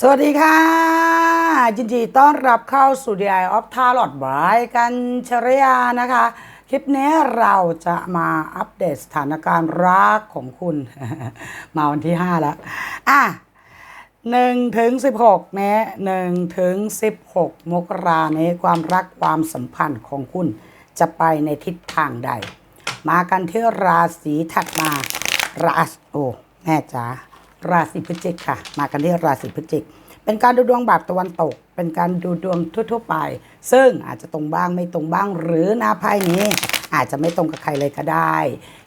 สวัสดีค่ะ ยินดีต้อนรับเข้าสู่ The Eye of Tarot บายกันชรยานะคะ คลิปนี้เราจะมาอัปเดตสถานการณ์รักของคุณ มาวันที่ 5 แล้ว อะ1ถึง16เนี้1ถึง16มกราเนี้ความรักความสัมพันธ์ของคุณจะไปในทิศทางใด มากันที่ราศีถัดมาราศีโอ้แม่จ๋า ราศีพฤศจิกค่ะ มากันที่ราศีพฤศจิก เป็นการดูดวงแบบตะวันตก เป็นการดูดวงทั่ว ๆ ไป ซึ่งอาจจะตรงบ้างไม่ตรงบ้างหรือหน้าไพ่นี้ อาจจะไม่ตรงกับใครเลยก็ได้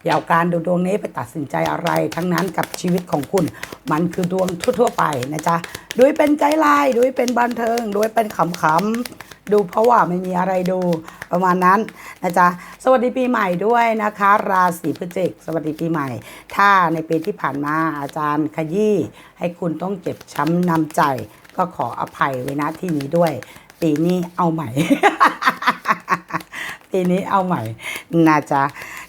อย่าเอาการดูดวงนี้ไปตัดสินใจอะไร ทั้งนั้นกับชีวิตของคุณ มันคือดวงทั่ว ๆ ไปนะจ๊ะด้วยเป็นไกด์ไลน์ด้วยเป็นบันเทิงด้วยเป็นขำๆดูเพราะว่าไม่มีอะไรดูประมาณนั้นนะจ๊ะสวัสดีปีใหม่ด้วยนะคะ ราศีพฤศจิก สวัสดีปีใหม่ ถ้าในปีที่ผ่านมาอาจารย์ขยี้ให้คุณต้องเจ็บช้ำนำใจ ก็ขออภัยไว้ณที่นี้ด้วย ปีนี้เอาใหม่ ปีนี้เอาใหม่นะจ๊ะ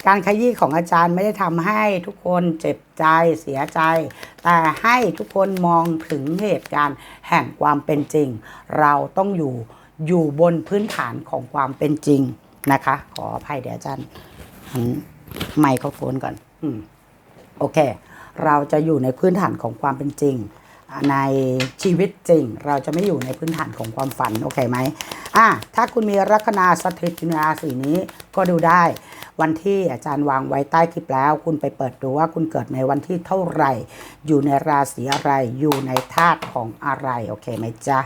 การขยี้ของอาจารย์ไม่ได้ทำให้ทุกคนเจ็บใจเสียใจ แต่ให้ทุกคนมองถึงเหตุการณ์แห่งความเป็นจริง เราต้องอยู่อยู่บนพื้นฐานของความเป็นจริงนะคะ ขออภัยเดี๋ยวอาจารย์หันไมโครโฟนก่อน อืม โอเค เราจะอยู่ในพื้นฐานของความเป็นจริง ในชีวิตจริง เราจะไม่อยู่ในพื้นฐานของความฝัน โอเคไหมอะถ้าคุณมีลัคนาสถิตอยู่ในราศีนี้ก็ดูได้ วันที่อาจารย์วางไว้ใต้คลิปแล้ว คุณไปเปิดดูว่าคุณเกิดในวันที่เท่าไหร่ อยู่ในราศีอะไรอยู่ในธาตุของอะไรโอเคไหมจ๊ะ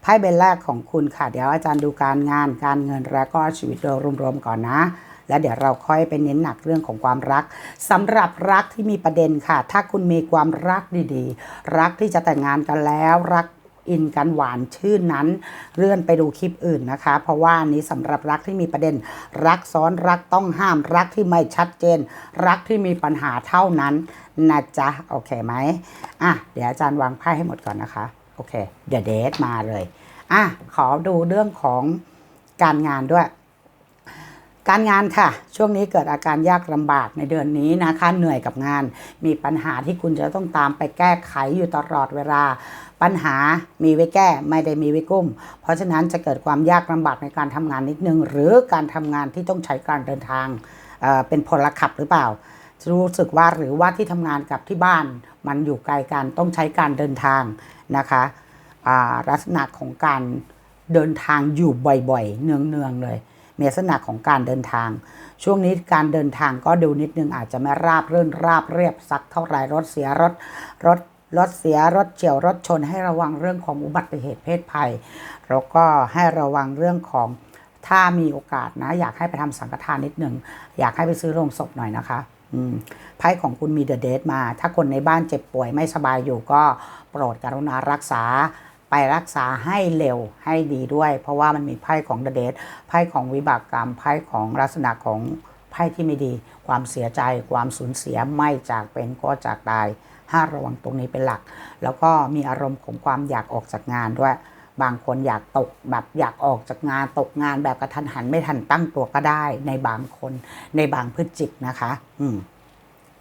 ไพ่ใบแรกของคุณค่ะเดี๋ยวอาจารย์ดูการงานการเงินและก็ชีวิตโดยรวมๆก่อนนะ แล้วเดี๋ยวเราค่อยไปเน้นหนักเรื่องของความรักสำหรับรักที่มีประเด็นค่ะ ถ้าคุณมีความรักดีๆ รักที่จะแต่งงานกันแล้วรักอินกันหวานชื่นนั้น เลื่อนไปดูคลิปอื่นนะคะ เพราะว่านี้สำหรับรักที่มีประเด็น รักซ้อนรักต้องห้ามรักที่ไม่ชัดเจน รักที่มีปัญหาเท่านั้นนะจ๊ะโอเคไหมอะเดี๋ยวอาจารย์วางไพ่ให้หมดก่อนนะคะโอเคเดี๋ยวเดทมาเลยอะขอดูเรื่องของการงานด้วย การงานค่ะ ช่วงนี้เกิดอาการยากลำบากในเดือนนี้นะคะเหนื่อยกับงาน มีปัญหาที่คุณจะต้องตามไปแก้ไขอยู่ตลอดเวลา ปัญหามีไว้แก้ไม่ได้มีไว้กุ้ม เพราะฉะนั้นจะเกิดความยากลำบากในการทำงานนิดนึง หรือการทำงานที่ต้องใช้การเดินทางเเป็นพลขับหรือเปล่ารู้สึกว่าหรือว่าที่ทำงานกับที่บ้าน มันอยู่ไกลกันต้องใช้การเดินทางนะคะลักษณะของการเดินทางอยู่บ่อยๆ เนืองๆเลย มีลักษณะของการเดินทาง ช่วงนี้การเดินทางก็ดูนิดนึงอาจจะไม่ราบรื่นราบเรียบสักเท่าไหร่รถเสียรถรถรถเสียรถเฉียวรถชนให้ระวังเรื่องของอุบัติเหตุเพศภัย แล้วก็ให้ระวังเรื่องของถ้ามีโอกาสนะ อยากให้ไปทำสังฆทานนิดนึงอยากให้ไปซื้อโลงศพหน่อยนะคะไพ่ของคุณมีเดอะเดทมา ถ้าคนในบ้านเจ็บป่วยไม่สบายอยู่ก็โปรดกรุณารักษา ไปรักษาให้เร็วให้ดีด้วย เพราะว่ามันมีไพ่ของเดเดทไพ่ของวิบากกรรมไพ่ของลักษณะของไพ่ที่ไม่ดี ความเสียใจความสูญเสียไม่จากเป็นก็จากตายห้าระวังตรงนี้เป็นหลัก แล้วก็มีอารมณ์ของความอยากออกจากงานด้วย บางคนอยากตกแบบอยากออกจากงานตกงานแบบกระทันหันไม่ทันตั้งตัวก็ได้ในบางคนในบางพฤจิกนะคะ อืม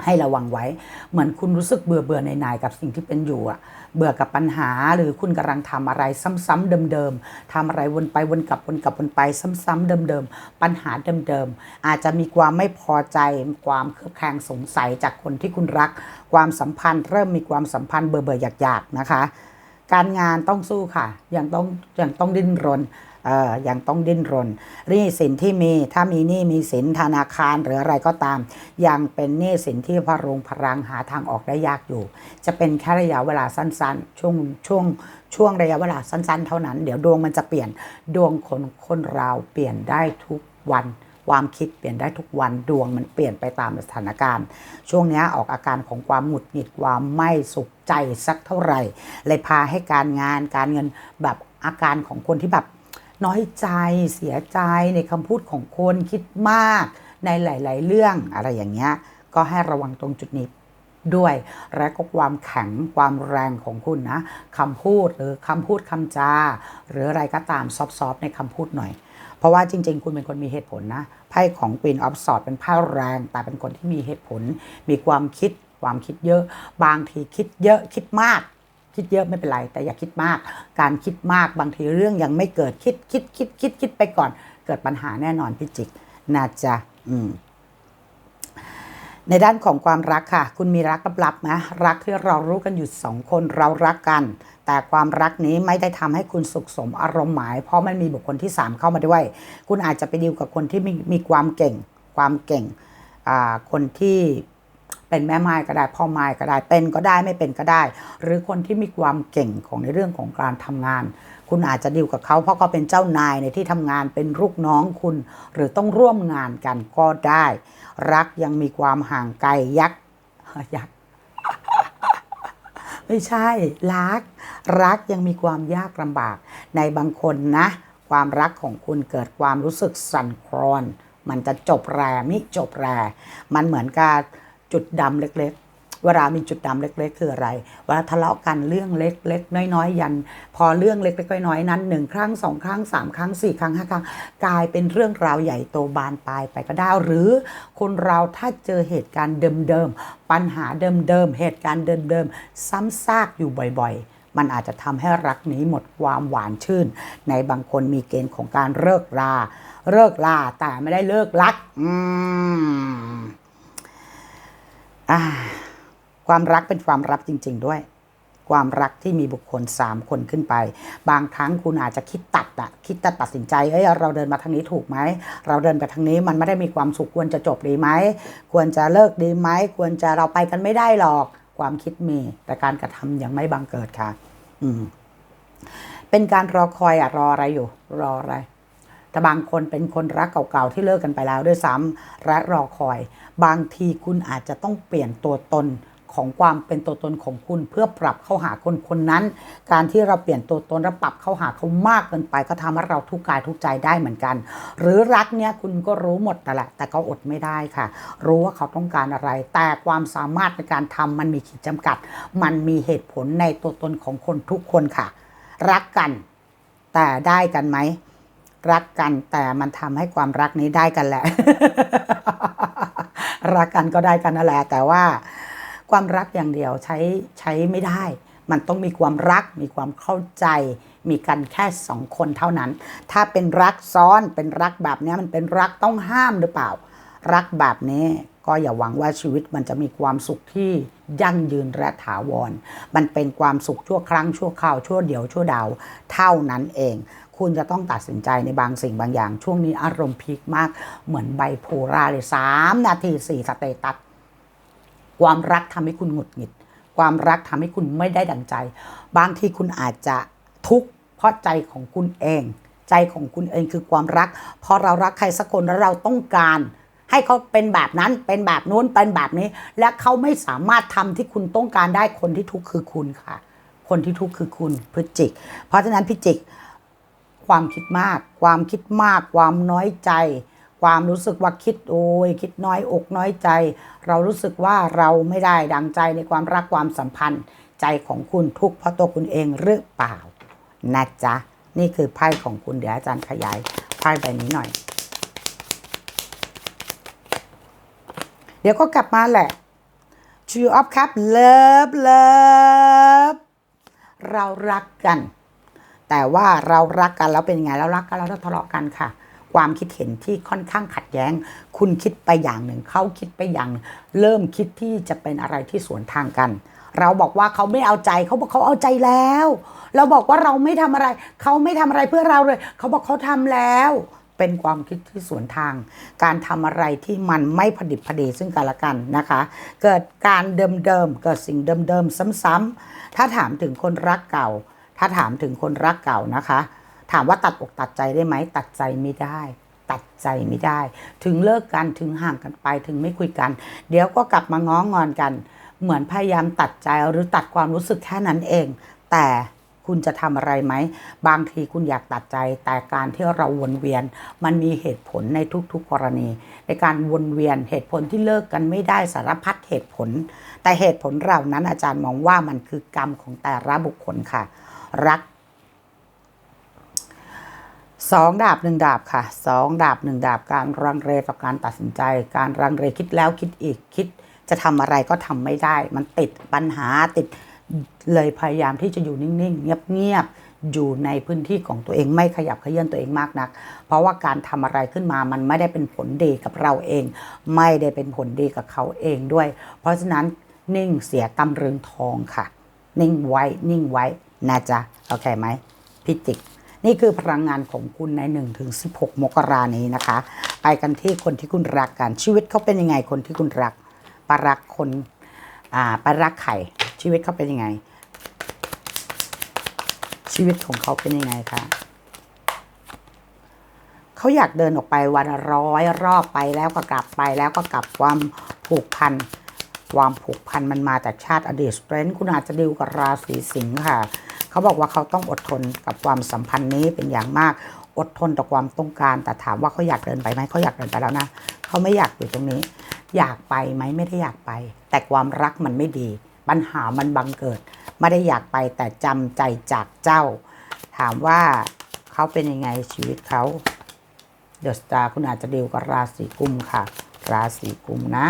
ให้ระวังไว้ เหมือนคุณรู้สึกเบื่อเบื่อในนายๆกับสิ่งที่เป็นอยู่อะเบื่อกับปัญหาหรือคุณกำลังทำอะไรซ้ำๆเดิมๆทำอะไรวนไปวนกลับวนกลับวนไปซ้ำๆเดิมๆปัญหาเดิมๆอาจจะมีความไม่พอใจความเครือบแคลงสงสัยจากคนที่คุณรัก ความสัมพันธ์ เริ่มมีความสัมพันธ์เบื่อเบื่ออยากๆนะคะ การงานต้องสู้ค่ะ ยังต้องยังต้องดิ้นรนเอ่อยังต้องดิ้นรนหนี้สินที่มีถ้ามีหนี้มีสินธนาคารหรืออะไรก็ตาม ยังเป็นหนี้สินที่พรุงพรังหาทางออกได้ยากอยู่ จะเป็นแค่ระยะเวลาสั้นๆ ช่วงช่วงช่วงระยะเวลาสั้นๆ เท่านั้น เดี๋ยวดวงมันจะเปลี่ยนดวงคนคนเราเปลี่ยนได้ทุกวันความคิดเปลี่ยนได้ทุกวันดวงมันเปลี่ยนไปตามสถานการณ์ ช่วงนี้ออกอาการของความหงุดหงิดความไม่สุข ใจสักเท่าไหร่ เลยพาให้การงานการเงินแบบอาการของคนที่แบบน้อยใจเสียใจในคำพูดของคนคิดมากในหลาย ๆ เรื่องอะไรอย่างเงี้ยก็ให้ระวังตรงจุดนี้ด้วย และก็ความแข็งความแรงของคุณนะคำพูดหรือคำพูดคำจา หรืออะไรก็ตามซอฟๆในคำพูดหน่อย เพราะว่าจริง ๆ คุณเป็นคนมีเหตุผลนะไพ่ของ Queen of Swords เป็นไพ่แรง แต่เป็นคนที่มีเหตุผล มีความคิด ความคิดเยอะ บางทีคิดเยอะคิดมาก คิดเยอะไม่เป็นไร แต่อย่าคิดมาก การคิดมากบางทีเรื่องยังไม่เกิดคิดคิดคิดคิดคิดไปก่อน เกิดปัญหาแน่นอนพี่จิกน่าจะอืมในด้านของความรักค่ะ คุณมีรักลับๆนะรักที่เรารู้กันอยู่สองคนเรารักกัน แต่ความรักนี้ไม่ได้ทำให้คุณสุขสมอารมณ์หมาย เพราะมันมีบุคคลที่ 3 เข้ามาด้วย คุณอาจจะไปดีลกับคนที่มีมีความเก่ง ความเก่งคนที่ เป็นแม่ไม้ก็ได้พ่อไม้ก็ได้ เป็นก็ได้ไม่เป็นก็ได้ หรือคนที่มีความเก่งของในเรื่องของการทำงาน คุณอาจจะดีลกับเขาเพราะเขาเป็นเจ้านายในที่ทำงานเป็นลูกน้องคุณ หรือต้องร่วมงานกันก็ได้ รักยังมีความห่างไกลยักษ์ยักษ์ไม่ใช่รัก รักยังมีความยากลำบาก ในบางคนนะ ความรักของคุณเกิดความรู้สึกสั่นคลอน มันจะจบแรมิจบแร มันเหมือนกับ จุดดำเล็กๆ เวลามีจุดดำเล็ก ๆ คืออะไร เวลาทะเลาะกันเรื่องเล็ก ๆ น้อยๆ ยัน พอเรื่องเล็กๆน้อยๆนั้นหนึ่งครั้งสองครั้งสามครั้งสี่ครั้งห้าครั้งกลายเป็นเรื่องราวใหญ่โตบานปลายไปก็ได้ หรือคนเราถ้าเจอเหตุการณ์เดิมๆ ปัญหาเดิมๆ เหตุการณ์เดิมๆ ซ้ำซากอยู่บ่อย ๆมันอาจจะทำให้รักนี้หมดความหวานชื่น ในบางคนมีเกณฑ์ของการเลิกรา เลิกลาแต่ไม่ได้เลิกรัก อืม อ่าความรักเป็นความรักจริง ๆ ด้วย ความรักที่มีบุคคล3คนขึ้นไป บางครั้งคุณอาจจะคิดตัดอะคิดจะตัดสินใจเอ้ยเราเดินมาทางนี้ถูกไหมเราเดินไปทางนี้มันไม่ได้มีความสุขควรจะจบดีไหมควรจะเลิกดีไหมควรจะเราไปกันไม่ได้หรอก ความคิดมีแต่การกระทำยังไม่บังเกิดค่ะ อืมเป็นการรอคอยอะรออะไรอยู่ รออะไร แต่บางคนเป็นคนรักเก่าๆที่เลิกกันไปแล้วด้วยซ้ำและรอคอย บางทีคุณอาจจะต้องเปลี่ยนตัวตนของความเป็นตัวตนของคุณเพื่อปรับเข้าหาคนคนนั้น การที่เราเปลี่ยนตัวตนและปรับเข้าหาเขามากเกินไป ก็ทำให้เราทุกข์กายทุกใจได้เหมือนกัน หรือรักเนี่ยคุณก็รู้หมดแต่แหละแต่ก็อดไม่ได้ค่ะ รู้ว่าเขาต้องการอะไร แต่ความสามารถในการทำมันมีขีดจำกัด มันมีเหตุผลในตัวตนของคนทุกคนค่ะ รักกัน แต่ได้กันไหม รักกันแต่มันทำให้ความรักนี้ได้กันแหละ รักกันก็ได้กันนั่นแหละ แต่ว่าความรักอย่างเดียวใช้ใช้ไม่ได้ มันต้องมีความรัก มีความเข้าใจ มีกันแค่สองคนเท่านั้น ถ้าเป็นรักซ้อนเป็นรักแบบนี้มันเป็นรักต้องห้ามหรือเปล่า รักแบบนี้ก็อย่าหวังว่าชีวิตมันจะมีความสุขที่ยั่งยืนและถาวร มันเป็นความสุขชั่วครั้งชั่วคราวชั่วเดียวชั่วดาวเท่านั้นเอง คุณจะต้องตัดสินใจในบางสิ่งบางอย่าง ช่วงนี้อารมณ์พีคมากเหมือนไบโพล่าเลยสามนาทีสี่สเตตัสความรักทำให้คุณหงุดหงิด ความรักทำให้คุณไม่ได้ดังใจ บางทีคุณอาจจะทุกข์เพราะใจของคุณเอง ใจของคุณเองคือความรัก พอเรารักใครสักคนแล้วเราต้องการ ให้เขาเป็นแบบนั้นเป็นแบบนู้นเป็นแบบนี้ และเขาไม่สามารถทำที่คุณต้องการได้คนที่ทุกข์คือคุณค่ะ คนที่ทุกข์คือคุณพฤจิก เพราะฉะนั้นพิจิก ความคิดมาก ความคิดมาก ความน้อยใจ ความรู้สึกว่าคิดโอ้ยคิดน้อยอกน้อยใจ เรารู้สึกว่าเราไม่ได้ดังใจในความรักความสัมพันธ์ ใจของคุณทุกเพราะตัวคุณเองหรือเปล่านะจ๊ะนี่คือไพ่ของคุณเดี๋ยวอาจารย์ขยายไพ่ใบนี้หน่อย เดี๋ยวก็กลับมาแหละ True of Cup Love Love เรารักกัน แต่ว่าเรารักกันแล้วเป็นยังไงเรารักกันแล้วเราทะเลาะกันค่ะ ความคิดเห็นที่ค่อนข้างขัดแย้ง คุณคิดไปอย่างหนึ่งเขาคิดไปอย่าง เริ่มคิดที่จะเป็นอะไรที่สวนทางกัน เราบอกว่าเขาไม่เอาใจเขาบอกเขาเอาใจแล้ว เราบอกว่าเราไม่ทำอะไร เขาไม่ทำอะไรเพื่อเราเลยเขาบอกเขาทำแล้วเป็นความคิดที่สวนทาง การทำอะไรที่มันไม่ผดิบพอดีซึ่งกันและกันนะคะ เกิดการเดิมๆ เกิดสิ่งเดิมๆ ซ้ำๆ ถ้าถามถึงคนรักเก่า ถ้าถามถึงคนรักเก่านะคะ ถามว่าตัดอกตัดใจได้ไหมตัดใจไม่ได้ ตัดใจไม่ได้ ถึงเลิกกันถึงห่างกันไปถึงไม่คุยกัน เดี๋ยวก็กลับมาง้องอนกัน เหมือนพยายามตัดใจหรือตัดความรู้สึกแค่นั้นเอง แต่คุณจะทำอะไรไหม บางทีคุณอยากตัดใจ แต่การที่เราวนเวียน มันมีเหตุผลในทุกๆกรณี ในการวนเวียนเหตุผลที่เลิกกันไม่ได้สารพัดเหตุผล แต่เหตุผลเหล่านั้นอาจารย์มองว่ามันคือกรรมของแต่ละบุคคลค่ะ รักสองดาบหนึ่งดาบค่ะสองดาบหนึ่งดาบการรังเรต่อการตัดสินใจ การรังเรคิดแล้วคิดอีกคิด จะทำอะไรก็ทำไม่ได้ มันติดปัญหาติดเลยพยายามที่จะอยู่นิ่งๆ เงียบๆ อยู่ในพื้นที่ของตัวเองไม่ขยับขยื่นตัวเองมากนัก เพราะว่าการทำอะไรขึ้นมามันไม่ได้เป็นผลดีกับเราเอง ไม่ได้เป็นผลดีกับเขาเองด้วย เพราะฉะนั้นนิ่งเสียตำรึงทองค่ะ นิ่งไว้นิ่งไว้ นะจ๊ะโอเคไหมพิจิก นี่คือพลังงานของคุณใน1ถึง16 มกรานี้นะคะ ไปกันที่คนที่คุณรักกัน ชีวิตเขาเป็นยังไงคนที่คุณรักปรักคนอ่าปรักไข่ ชีวิตเขาเป็นยังไง ชีวิตของเขาเป็นยังไงคะเขาอยากเดินออกไปวันร้อยรอบไปแล้วก็กลับไปแล้วก็กลับความผูกพัน ความผูกพันมันมาจากชาติอดีตสเตรนคุณอาจจะดิวกับราศีสิงค์ค่ะ เขาบอกว่าเขาต้องอดทนกับความสัมพันธ์นี้เป็นอย่างมากอดทนต่อความต้องการ แต่ถามว่าเขาอยากเดินไปไหมเขาอยากเดินไปแล้วนะเขาไม่อยากอยู่ตรงนี้ อยากไปไหมไม่ได้อยากไป แต่ความรักมันไม่ดี ปัญหามันบังเกิด ไม่ได้อยากไปแต่จำใจจากเจ้า ถามว่าเขาเป็นยังไงชีวิตเขาเดอะสตาร์คุณอาจจะดีลกับราศีกุมค่ะ ราศีกุมนะ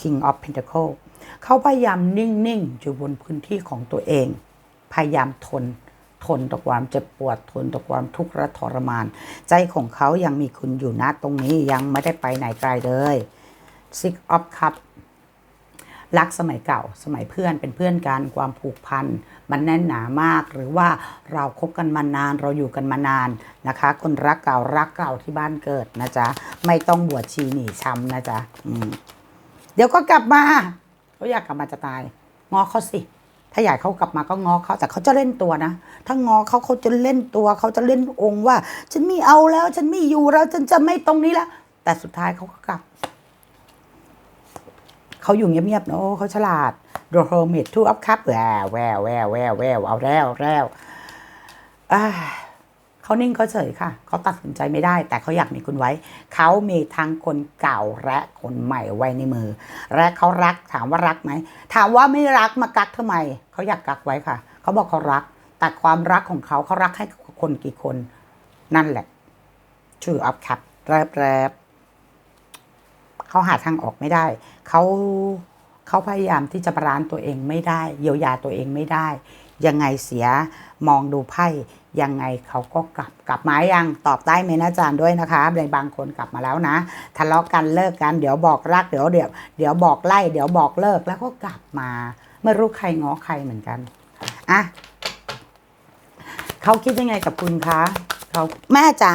King of Pentacle เขาพยายามนิ่งๆอยู่บนพื้นที่ของตัวเอง พยายามทน ทนต่อความเจ็บปวดทนต่อความทุกข์ระทรมาน ใจของเขายังมีคุณอยู่นะตรงนี้ยังไม่ได้ไปไหนไกลเลย Six of Cup รักสมัยเก่า สมัยเพื่อนเป็นเพื่อนกันความผูกพันมันแน่นหนามาก หรือว่าเราคบกันมานานเราอยู่กันมานานนะคะ คนรักเก่ารักเก่าที่บ้านเกิดนะจ๊ะไม่ต้องบวชชีหนีช้ำนะจ๊ะเดี๋ยวก็กลับมาเขาอยากกลับมาจะตายงอเขาสิถ้าอยากเขากลับมาก็งอเขาแต่เขาจะเล่นตัวนะ ถ้างอเขาเขาจะเล่นตัวเขาจะเล่นองค์ว่า ฉันไม่เอาแล้ว ฉันไม่อยู่แล้วฉันจะไม่ตรงนี้แล้วแต่สุดท้ายเขาก็กลับ เขาอยู่เงียบๆนะเขาฉลาดโดโรมิดทูอัพคัพแววแววแววแววแววเอาแล้วแล้วอ่าเขานิ่งเขาเฉยค่ะ เขาตัดสินใจไม่ได้ แต่เขาอยากมีคุณไว้ เขามีทั้งคนเก่าและคนใหม่ไว้ในมือ และเขารักถามว่ารักไหม ถามว่าไม่รักมากักทำไม เขาอยากกักไว้ค่ะ เขาบอกเขารัก แต่ความรักของเขาเขารักให้คนกี่คน นั่นแหละชื่ออัพคัพแรบแรบ เขาหาทางออกไม่ได้เขาเขาพยายามที่จะบาลานซ์ตัวเองไม่ได้ เยียวยาตัวเองไม่ได้ ยังไงเสียมองดูไพ่ยังไงเขาก็กลับกลับมายังตอบได้ไหมนะอาจารย์ด้วยนะคะในบางคนกลับมาแล้วนะทะเลาะกันเลิกกันเดี๋ยวบอกรักเดี๋ยวเดี๋ยวเดี๋ยวบอกไล่เดี๋ยวบอกเลิกแล้วก็กลับมาไม่รู้ใครง้อใครเหมือนกันอะเขาคิดยังไงกับคุณคะเขาแม่จ๋า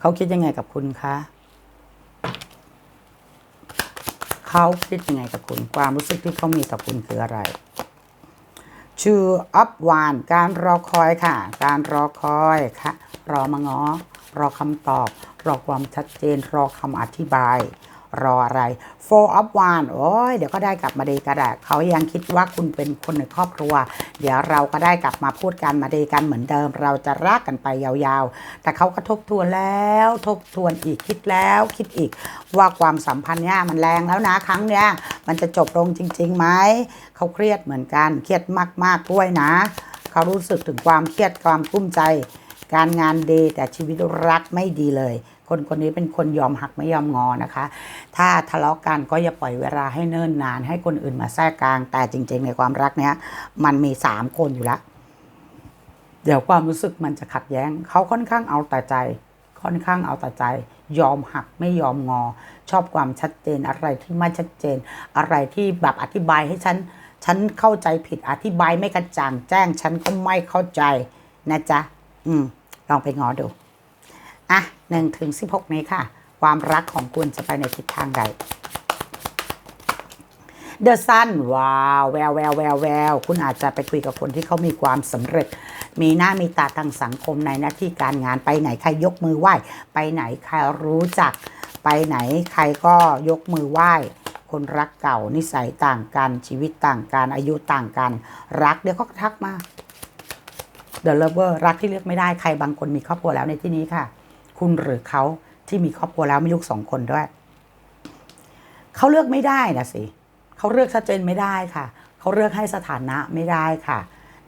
เขาคิดยังไงกับคุณคะเขาคิดยังไงกับคุณ ความรู้สึกที่เขามีต่อคุณคืออะไรชื่ออัพวานการรอคอยค่ะ การรอคอยค่ะ รอมาง้อรอคำตอบ รอความชัดเจน รอคำอธิบาย รออะไร four of one โอ้ยเดี๋ยวก็ได้กลับมาดีกันแหละเขายังคิดว่าคุณเป็นคนในครอบครัว เดี๋ยวเราก็ได้กลับมาพูดกันมาดีกันเหมือนเดิม เราจะรักกันไปยาวๆ แต่เขาก็ทบทวนแล้วทบทวนอีกคิดแล้วคิดอีก ว่าความสัมพันธ์เนี่ยมันแรงแล้วนะครั้งเนี้ยมันจะจบลงจริงๆไหมเขาเครียดเหมือนกันเครียดมากๆด้วยนะเขารู้สึกถึงความเครียดความกุ้มใจ การงานดีแต่ชีวิตรักไม่ดีเลย คนคนนี้เป็นคนยอมหักไม่ยอมงอนะคะ ถ้าทะเลาะกันก็อย่าปล่อยเวลาให้เนิ่นนาน ให้คนอื่นมาแทรกกลาง แต่จริง ๆ ในความรักเนี้ยมันมีสามคนอยู่แล้วเดี๋ยวความรู้สึกมันจะขัดแย้ง เขาค่อนข้างเอาแต่ใจ ค่อนข้างเอาแต่ใจ ยอมหักไม่ยอมงอ ชอบความชัดเจนอะไรที่ไม่ชัดเจน อะไรที่แบบอธิบายให้ฉันฉันเข้าใจผิดอธิบายไม่กระจ่างแจ้ง ฉันก็ไม่เข้าใจนะจ๊ะ อืม ลองไปงอดู อะหนึ่งถึงสิบหกนี้ค่ะ ความรักของคุณจะไปในทิศทางใดเดอะซันว้าวแววแววแววแววคุณอาจจะไปคุยกับคนที่เขามีความสำเร็จ มีหน้ามีตาทางสังคมในหน้าที่การงานไปไหนใครยกมือไหว้ ไปไหนใครรู้จัก ไปไหนใครก็ยกมือไหว้ คนรักเก่านิสัยต่างกันชีวิตต่างกันอายุต่างกัน รักเดี๋ยวก็ทักมา The Lover รักที่เลือกไม่ได้ใครบางคนมีครอบครัวแล้วในที่นี้ค่ะ คุณหรือเขาที่มีครอบครัวแล้วมีลูกสองคนด้วย เขาเลือกไม่ได้นะสิเขาเลือกชัดเจนไม่ได้ค่ะ เขาเลือกให้สถานะไม่ได้ค่ะ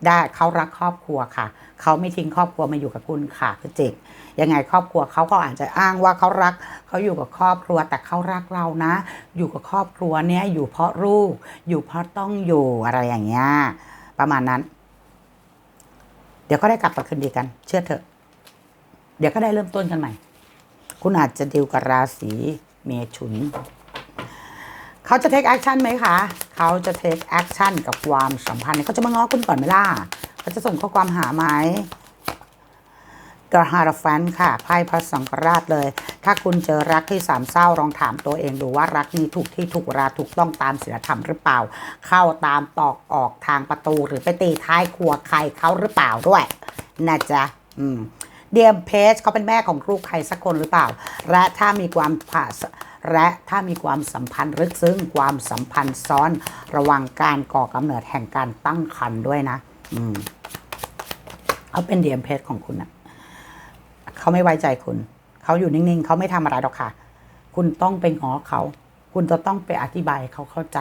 ได้เขารักครอบครัวค่ะ เขาไม่ทิ้งครอบครัวมาอยู่กับคุณค่ะคือจิกยังไงครอบครัวเขาก็อาจจะอ้างว่าเขารัก เขาอยู่กับครอบครัวแต่เขารักเรานะ อยู่กับครอบครัวเนี้ยอยู่เพราะลูกอยู่เพราะต้องอยู่อะไรอย่างเงี้ยประมาณนั้น เดี๋ยวก็ได้กลับมาคืนดีกัน เชื่อเถอะ เดี๋ยวก็ได้เริ่มต้นกันใหม่ คุณอาจจะดิวกับราศีเมถุน เขาจะเทคแอคชั่นไหมคะ เขาจะเทคแอคชั่นกับความสัมพันธ์เขาจะมาง้อคุณก่อนไหมล่ะเขาจะส่งข้อความหาไหมกระฮาราฟันค่ะไพ่พระสังฆราชเลย ถ้าคุณเจอรักที่สามเศร้าลองถามตัวเองดูว่ารักนี้ถูกที่ถูกเวลาถูกต้องตามศีลธรรมหรือเปล่า เข้าตามตอกออกทางประตูหรือไปตีท้ายครัวใครเขาหรือเปล่าด้วยนะจ๊ะอืม เดียมเพจเขาเป็นแม่ของลูกใครสักคนหรือเปล่า และถ้ามีความผ่าและถ้ามีความสัมพันธ์ลึกซึ้งความสัมพันธ์ซ้อนระว่างการก่อกำเนิดแห่งการตั้งครรภ์ด้วยนะ อืมเขาเป็นเดียมเพจของคุณนะเขาไม่ไว้ใจคุณ เขาอยู่นิ่งๆ เขาไม่ทำอะไรหรอกค่ะ คุณต้องไปง้อเขา คุณจะต้องไปอธิบายเขาเข้าใจ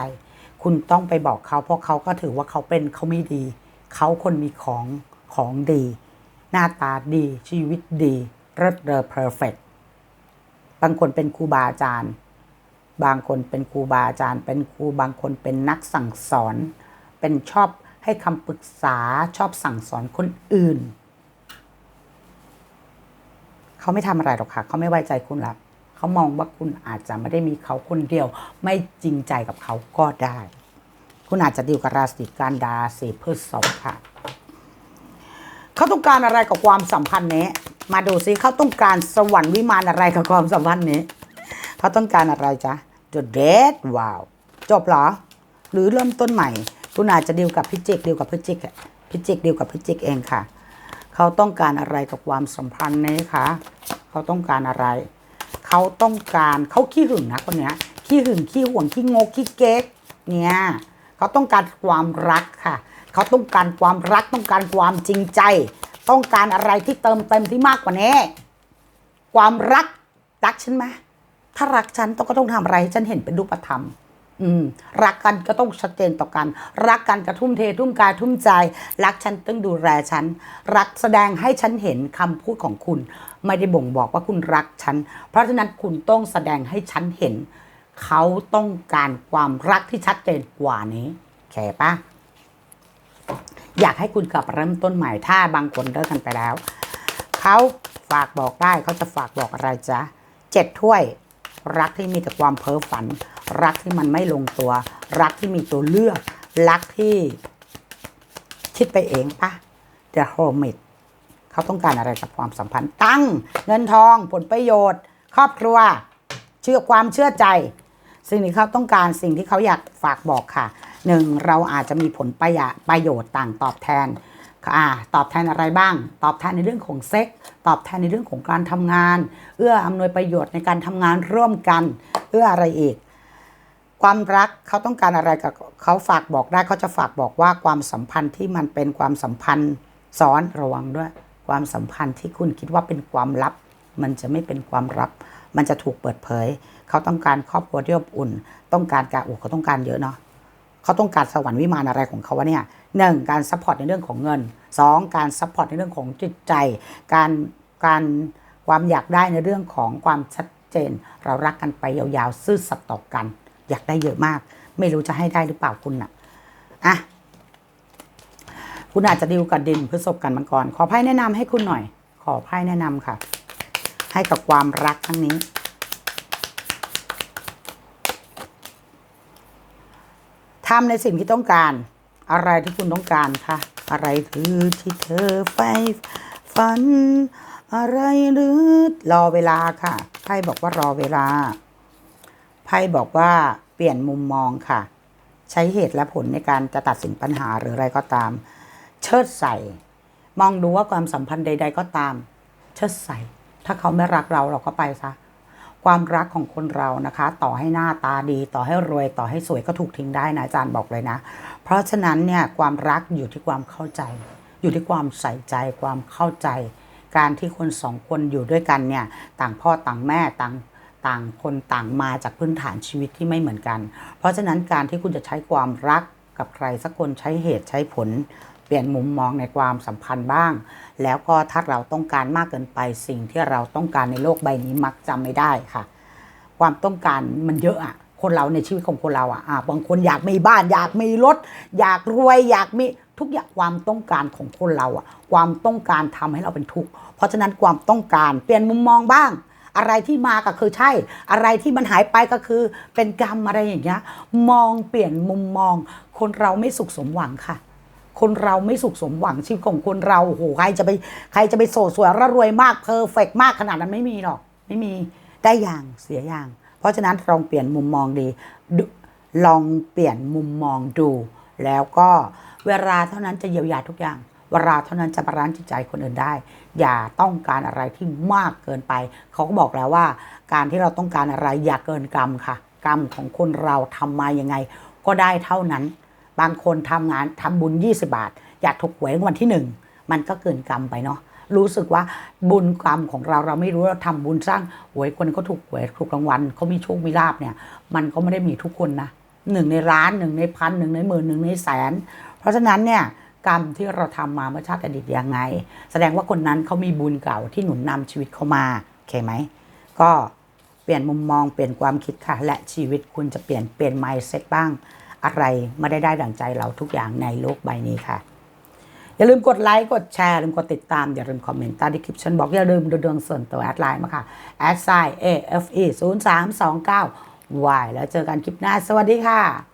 คุณต้องไปบอกเขา เพราะเขาก็ถือว่าเขาเป็นเขาไม่ดี เขาคนมีของของดี หน้าตาดีชีวิตดีเลิศเลอเพอร์เฟกบางคนเป็นครูบาอาจารย์ บางคนเป็นครูบาอาจารย์ เป็นครูบางคนเป็นนักสั่งสอน เป็นชอบให้คำปรึกษาชอบสั่งสอนคนอื่น เขาไม่ทำอะไรหรอกค่ะ เขาไม่ไว้ใจคุณละเขามองว่าคุณอาจจะไม่ได้มีเขาคนเดียว ไม่จริงใจกับเขาก็ได้ คุณอาจจะดีลกับราศีกันดาศีพฤษภค่ะ เขาต้องการอะไรกับความสัมพันธ์นี้ มาดูซิเขาต้องการสวรรค์วิมานอะไรกับความสัมพันธ์นี้เขาต้องการอะไรจ๊ะ The Dead ว้าวจบเหรอ หรือเริ่มต้นใหม่ คุณอาจจะดีลกับพิจิกดีลกับพิจิกพิจิกดีลกับพิจิกเองค่ะ เขาต้องการอะไรกับความสัมพันธ์นี้คะเขาต้องการอะไร เขาต้องการเขาขี้หึงนะคนเนี้ยขี้หึงขี้ห่วงขี้งกขี้เก๊กเนี่ยเขาต้องการความรักค่ะ เขาต้องการความรักต้องการความจริงใจ ต้องการอะไรที่เติมเต็มที่มากกว่านี้ ความรักรักฉันไหมถ้ารักฉันต้องก็ต้องทำอะไรให้ฉันเห็นเป็นรูปธรรม อืม รักกันก็ต้องชัดเจนต่อกัน รักกันจะทุ่มเททุ่มกายทุ่มใจ รักฉันต้องดูแลฉัน รักแสดงให้ฉันเห็นคำพูดของคุณ ไม่ได้บ่งบอกว่าคุณรักฉัน เพราะฉะนั้นคุณต้องแสดงให้ฉันเห็น เขาต้องการความรักที่ชัดเจนกว่านี้แค่ปะ อยากให้คุณกลับเริ่มต้นใหม่ถ้าบางคนเลิกกันไปแล้ว เขาฝากบอกได้เขาจะฝากบอกอะไรจ๊ะเจ็ดถ้วย รักที่มีแต่ความเพ้อฝัน รักที่มันไม่ลงตัว รักที่มีตัวเลือก รักที่คิดไปเองปะ The Hermit เขาต้องการอะไรกับความสัมพันธ์ ตั้ง เงินทอง ผลประโยชน์ ครอบครัว เชื่อความเชื่อใจ สิ่งที่เขาต้องการสิ่งที่เขาอยากฝากบอกค่ะ หนึ่งเราอาจจะมีผลประโยชน์ประโยชน์ต่างตอบแทนอ่าตอบแทนอะไรบ้าง ตอบแทนในเรื่องของเซ็ก ตอบแทนในเรื่องของการทำงาน เอื้ออำนวยประโยชน์ในการทำงานร่วมกัน เอื้ออะไรอีก ความรักเขาต้องการอะไรกับเขาฝากบอกได้เขาจะฝากบอกว่าความสัมพันธ์ที่มันเป็นความสัมพันธ์ซ้อนระวังด้วย ความสัมพันธ์ที่คุณคิดว่าเป็นความลับ มันจะไม่เป็นความลับ มันจะถูกเปิดเผย เขาต้องการครอบครัวที่อบอุ่น ต้องการการอุ่เขาต้องการเยอะเนาะ เขาต้องการสวรรค์วิมานอะไรของเขาวะเนี่ยหนึ่งการซัพพอร์ตในเรื่องของเงินสองการซัพพอร์ตในเรื่องของจิตใจ การการความอยากได้ในเรื่องของความชัดเจน เรารักกันไปยาวๆ ซื่อสัตย์ต่อกัน อยากได้เยอะมาก ไม่รู้จะให้ได้หรือเปล่าคุณน่ะอะคุณอาจจะดิวกับดินพฤษภกันมังกรขอไพ่แนะนำให้คุณหน่อย ขอไพ่แนะนำค่ะ ให้กับความรักครั้งนี้ ทำในสิ่งที่ต้องการ อะไรที่คุณต้องการคะอะไรคือที่เธอใฝ่ฝัน อะไรหรือรอเวลาค่ะไพ่บอกว่ารอเวลาไพ่บอกว่าเปลี่ยนมุมมองค่ะ ใช้เหตุและผลในการจะตัดสินปัญหาหรืออะไรก็ตาม เชิดใส่ มองดูว่าความสัมพันธ์ใด ๆ ก็ตาม เชิดใส่ ถ้าเขาไม่รักเราเราก็ไปซะ ความรักของคนเรานะคะ ต่อให้หน้าตาดี ต่อให้รวยต่อให้สวยก็ถูกทิ้งได้นะอาจารย์บอกเลยนะ เพราะฉะนั้นเนี่ยความรักอยู่ที่ความเข้าใจ อยู่ที่ความใส่ใจความเข้าใจ การที่คนสองคนอยู่ด้วยกันเนี่ยต่างพ่อต่างแม่ต่างต่างคนต่างมาจากพื้นฐานชีวิตที่ไม่เหมือนกัน เพราะฉะนั้นการที่คุณจะใช้ความรักกับใครสักคนใช้เหตุใช้ผล ลี่ยนมุมมองในความสัมพันธ์บ้าง แล้วก็ถ้าเราต้องการมากเกินไปสิ่งที่เราต้องการในโลกใบนี้มักจะไม่ได้ค่ะ ความต้องการมันเยอะอะคนเราในชีวิตของคนเราอะบางคนอยากมีบ้าน อยากมีรถ อยากรวยอยากมีทุกอย่างความต้องการของคนเราอะความต้องการทำให้เราเป็นทุกข์เพราะฉะนั้นความต้องการเปลี่ยนมุมมองบ้าง อะไรที่มาก็คือใช่ อะไรที่มันหายไปก็คือเป็นกรรมอะไรอย่างเงี้ยมองเปลี่ยนมุมมอง คนเราไม่สุขสมหวังค่ะ คนเราไม่สุขสมหวังชีวิตของคนเราโอ้โหใครจะไปใครจะไปโสดสวยร่ำรวยมากเพอร์เฟกมากขนาดนั้นไม่มีหรอก ไม่มีได้อย่างเสียอย่าง เพราะฉะนั้นลองเปลี่ยนมุมมองดีดลองเปลี่ยนมุมมองดู แล้วก็เวลาเท่านั้นจะเยียวยาทุกอย่าง เวลาเท่านั้นจะบาลานซ์จิตใจคนอื่นได้ อย่าต้องการอะไรที่มากเกินไป เขาก็บอกแล้วว่า การที่เราต้องการอะไรอย่าเกินกรรมค่ะ กรรมของคนเราทำมายังไง ก็ได้เท่านั้น บางคนทำงานทำบุญ 20 บาท อยากถูกหวยวันที่หนึ่งมันก็เกินกรรมไปเนาะรู้สึกว่าบุญกรรมของเราเราไม่รู้เราทำบุญสร้างหวยคนเขาถูกหวยถูกรางวัลเขามีโชคมีลาบเนี่ย มันก็ไม่ได้มีทุกคนนะหนึ่งในล้านหนึ่งในพันหนึ่งในหมื่นหนึ่งในแสน เพราะฉะนั้นเนี่ยกรรมที่เราทำมาเมื่อชาติอดีตยังไง แสดงว่าคนนั้นเขามีบุญเก่าที่หนุนนำชีวิตเขามาโอเคไหมก็เปลี่ยนมุมมองเปลี่ยนความคิดค่ะ และชีวิตคุณจะเปลี่ยนเปลี่ยน mindset บ้าง อะไรไม่ได้ได้ดั่งใจเราทุกอย่างในโลกใบนี้ค่ะ อย่าลืมกดไลค์กดแชร์อย่าลืมกดติดตาม อย่าลืมคอมเมนต์ใต้ดีคลิปฉันบอกอย่าลืมดูดวงส่วนตัวแอดไลน์มาค่ะแอดไซน์ AFE 0 3 2 9 Y แล้วเจอกันคลิปหน้า สวัสดีค่ะ